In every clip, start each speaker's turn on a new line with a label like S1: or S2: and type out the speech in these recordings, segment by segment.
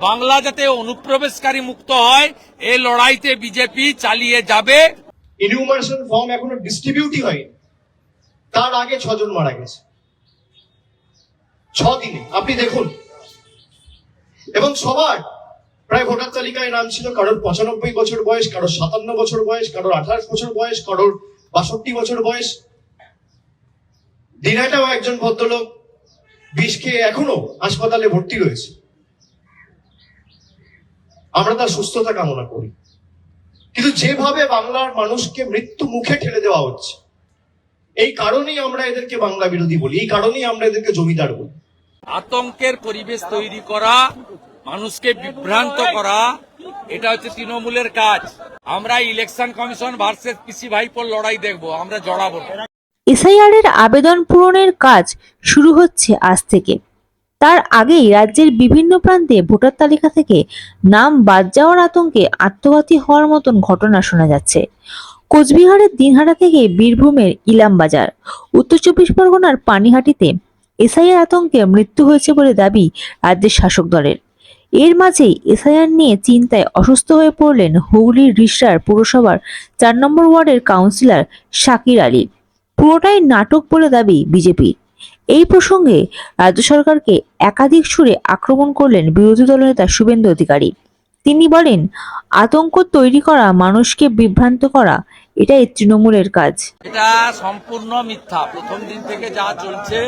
S1: বাংলা যাতে অনুপ্রবেশকারী মুক্ত হয় এই লড়াইতে বিজেপি চালিয়ে যাবে।
S2: ইনিউমারেশন ফর্ম এখনও ডিস্ট্রিবিউটই হয়নি। তার আগে ছজন মারা গেছে। ছ দিনে আপনি দেখুন। এবং সবার, প্রায় ভোটার তালিকায় নাম ছিল কারোর পঁচানব্বই বছর বয়স, কারোর সাতান্ন বছর বয়স, কারোর আঠাশ বছর বয়স, কারোর বাষট্টি বছর বয়স। দিনাটাও একজন ভদ্রলোক বিষ খেয়ে এখনও হাসপাতালে ভর্তি রয়েছে। আমরা তার সুস্থতা কামনা করি। কিন্তু যেভাবে বাংলার মানুষকে মৃত্যু মুখে ঠেলে দেওয়া হচ্ছে এই কারণেই আমরা এদেরকে বাংলা বিরোধী বলি এই কারণেই আমরা এদেরকে জমিদার বলি।
S1: আতঙ্কের পরিবেশ তৈরি করা মানুষকে বিভ্রান্ত করা এটা হচ্ছে তৃণমূলের কাজ। আমরা ইলেকশন কমিশন ভার্সেস পিসি ভাইপোর লড়াই দেখব আমরা জড়াবো
S3: এসআইআর এর আবেদন পূরণের কাজ শুরু হচ্ছে আজ থেকে। তার আগেই রাজ্যের বিভিন্ন প্রান্তে ভোটার তালিকা থেকে নাম বাদ যাওয়ার আতঙ্কে আত্মঘাতী হওয়ার মতন ঘটনা শোনা যাচ্ছে। কোচবিহারের দিনহাটা থেকে বীরভূমের ইলামবাজার, উত্তর চব্বিশ পরগনার পানিহাটিতে এসআইআর আতঙ্কে মৃত্যু হয়েছে বলে দাবি রাজ্যের শাসক দলের। এর মাঝেই এসআইআর নিয়ে চিন্তায় অসুস্থ হয়ে পড়লেন হুগলির রিষড়ার পুরসভার চার নম্বর ওয়ার্ডের কাউন্সিলর শাকির আলী। পুরোটাই নাটক বলে দাবি বিজেপি। এই প্রসঙ্গে রাজ্য সরকারকে একাধিক সুরে আক্রমণ করলেন বিরোধী দলনেতা শুভেন্দু অধিকারী। তিনি বলেন, আতঙ্ক তৈরি করা, মানুষকে বিভ্রান্ত করা, এটাই তৃণমূলের কাজ।
S1: এটা সম্পূর্ণ মিথ্যা। প্রথম দিন থেকে যা চলছে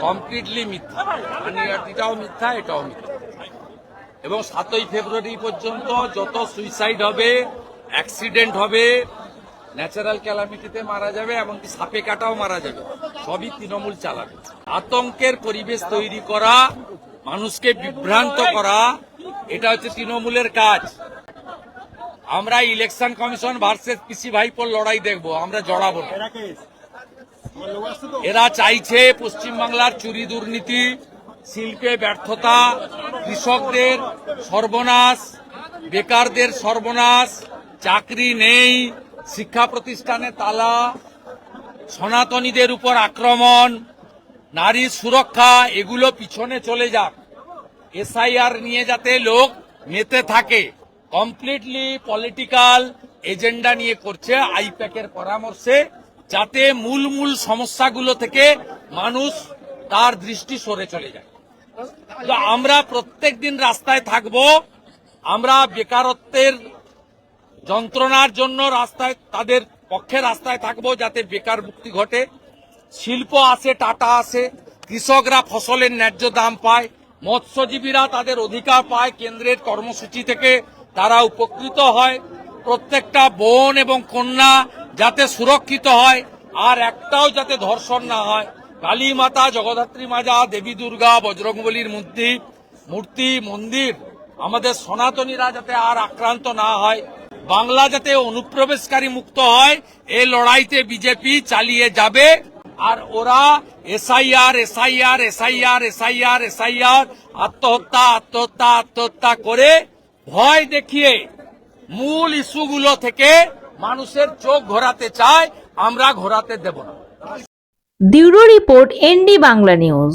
S1: কমপ্লিটলি মিথ্যা। পানিয়াটিটাও মিথ্যা, এটাও মিথ্যা। এবং সাতই ফেব্রুয়ারি পর্যন্ত যত সুইসাইড হবে অ্যাক্সিডেন্ট হবে ন্যাচারাল ক্যালামিটিতে মারা যাবে এমনকি সাপে কাটাও মারা যাবে। সবই তৃণমূল চালাবে। আতঙ্কের পরিবেশ তৈরি করা, মানুষকে বিভ্রান্ত করা, এটা হচ্ছে তৃণমূলের কাজ। আমরা ইলেকশন কমিশন ভার্সেস পিসি ভাইপোর লড়াই দেখব, আমরা জড়াবো এরা চাইছে পশ্চিমবাংলার চুরি দুর্নীতি, শিল্পে ব্যর্থতা, কৃষকদের সর্বনাশ, বেকারদের সর্বনাশ, চাকরি নেই শিক্ষা প্রতিষ্ঠানে তালা, সনাতনীদের উপর আক্রমণ নারীর সুরক্ষা, এগুলো পিছনে চলে যাক। এসআইআর নিয়ে যাতে লোক মেতে থাকে। কমপ্লিটলি পলিটিক্যাল এজেন্ডা নিয়ে করছে আইপ্যাকের পরামর্শে, যাতে মূল মূল সমস্যাগুলো থেকে মানুষ তার দৃষ্টি সরে চলে যায়। আমরা প্রত্যেক দিন রাস্তায় থাকব, আমরা বেকারত্বের যন্ত্রণার জন্য রাস্তায়, তাদের পক্ষে রাস্তায় থাকব যাতে বেকার মুক্তি ঘটে। শিল্প আসে টাটা আসে কৃষকরা ফসলের ন্যায্য দাম পায়, মৎস্যজীবীরা তাদের অধিকার পায়, কেন্দ্রের কর্মসূচি থেকে তারা উপকৃত হয়। প্রত্যেকটা বোন এবং কন্যা যাতে সুরক্ষিত হয়, আর একটাও যাতে ধর্ষণ না হয়। কালী মাতা জগদ্ধাত্রী মাজা, দেবী দুর্গা, বজরংবলীর মূর্তি মূর্তি, মন্দির, আমাদের সনাতনীরা যাতে আর আক্রান্ত না হয়। বাংলা যাতে অনুপ্রবেশকারী মুক্ত হয় এই লড়াইতে বিজেপি চালিয়ে যাবে। আর ওরা SIR SIR SIR SIR SIR, আত্মহত্যা আত্মহত্যা আত্মহত্যা করে ভয় দেখিয়ে মূল ইস্যুগুলো থেকে মানুষের চোখ ঘোরাতে চায়, আমরা ঘোরাতে দেব না।
S3: Bureau report ND Bangla news.